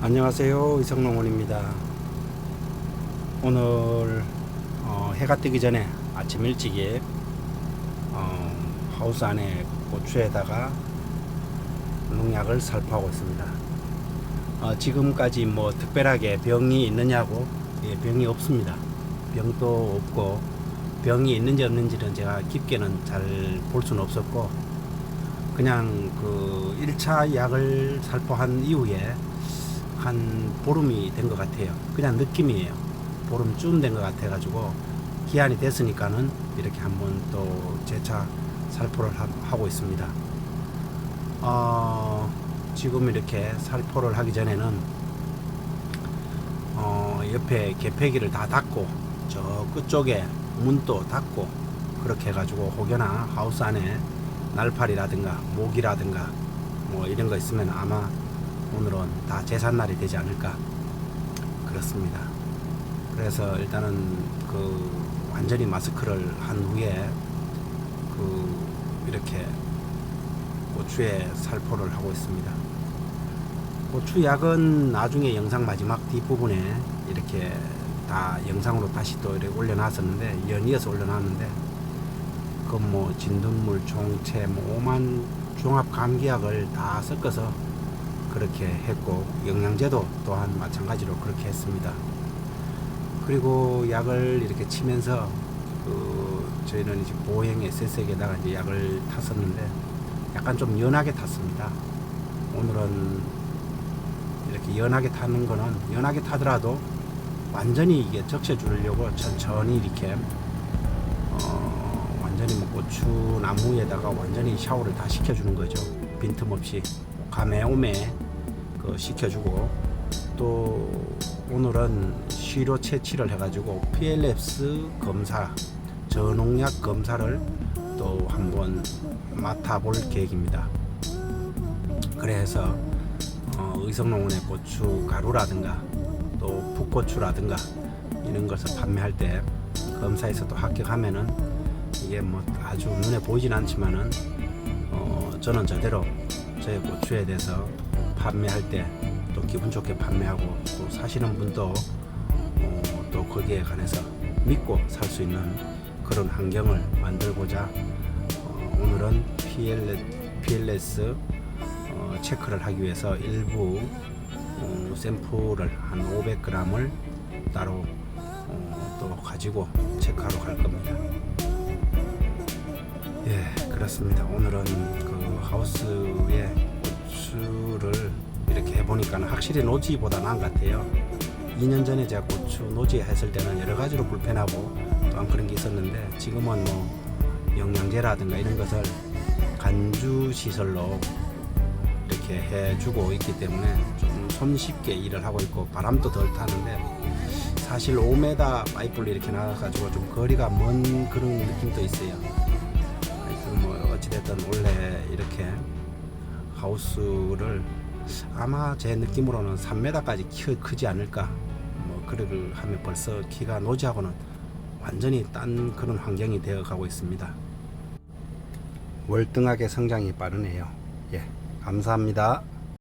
안녕하세요. 이성농원입니다. 오늘 어, 해가 뜨기 전에 아침 일찍이 어, 하우스 안에 고추에다가 농약을 살포하고 있습니다. 어, 지금까지 뭐 특별하게 병이 있느냐고 예, 병이 없습니다. 병도 없고 병이 있는지 없는지는 제가 깊게는 잘 볼 수는 없었고 그냥 그 1차 약을 살포한 이후에 한 보름이 된 것 같아요. 그냥 느낌이에요. 보름쯤 된 것 같아 가지고 기한이 됐으니까는 이렇게 한번 또 재차 살포를 하, 하고 있습니다. 어, 지금 이렇게 살포를 하기 전에는 어, 옆에 개폐기를 다 닫고 저 끝쪽에 문도 닫고 그렇게 해가지고 혹여나 하우스 안에 날파리라든가 모기라든가 뭐 이런 거 있으면 아마 오늘은 다 제삿날이 되지 않을까 그렇습니다. 그래서 일단은 그 완전히 마스크를 한 후에 그 이렇게 고추에 살포를 하고 있습니다. 고추 약은 나중에 영상 마지막 뒷부분에 이렇게 다 영상으로 다시 또 이렇게 올려놨었는데 연이어서 올려놨는데 그 뭐 진딧물 총체 뭐 오만 종합 감기약을 다 섞어서 그렇게 했고 영양제도 또한 마찬가지로 그렇게 했습니다. 그리고 약을 이렇게 치면서 그 저희는 이제 보행 SS에다가 이제 약을 탔었는데 약간 좀 연하게 탔습니다. 오늘은 이렇게 연하게 타는 거는 연하게 타더라도 완전히 이게 적셔주려고 천천히 이렇게 어 완전히 뭐 고추 나무에다가 완전히 샤워를 다 시켜주는 거죠. 빈틈없이 오매 그 시켜주고 또 오늘은 시료 채취를 해가지고 PLS 검사 저농약 검사를 또 한번 맡아볼 계획입니다. 그래서 어, 의성농원의 고추 가루라든가 또 북고추라든가 이런 것을 판매할 때 검사에서도 합격하면은 이게 뭐 아주 눈에 보이진 않지만은 어, 저는 저대로 저의 고추에 대해서 판매할 때 또 기분 좋게 판매하고 또 사시는 분도 어, 또 거기에 관해서 믿고 살 수 있는 그런 환경을 만들고자 어, 오늘은 PL, PLS 어, 체크를 하기 위해서 일부 어, 샘플을 한 500g을 따로 어, 또 가지고 체크하러 갈 겁니다. 예, 그렇습니다. 오늘은 그 하우스에 고추를 이렇게 해보니까 확실히 노지보다 나은 것 같아요. 2년 전에 제가 고추 노지 했을 때는 여러 가지로 불편하고 또한 그런 게 있었는데 지금은 뭐 영양제라든가 이런 것을 간주 시설로 이렇게 해주고 있기 때문에 좀 손쉽게 일을 하고 있고 바람도 덜 타는데 사실 5m 파이프를 이렇게 나가가지고 좀 거리가 먼 그런 느낌도 있어요. 어찌됐든 원래 이렇게 하우스를 아마 제 느낌으로는 3m까지 키 크지 않을까 뭐 그를 하면 벌써 키가 노지하고는 완전히 딴 그런 환경이 되어 가고 있습니다. 월등하게 성장이 빠르네요. 예, 감사합니다.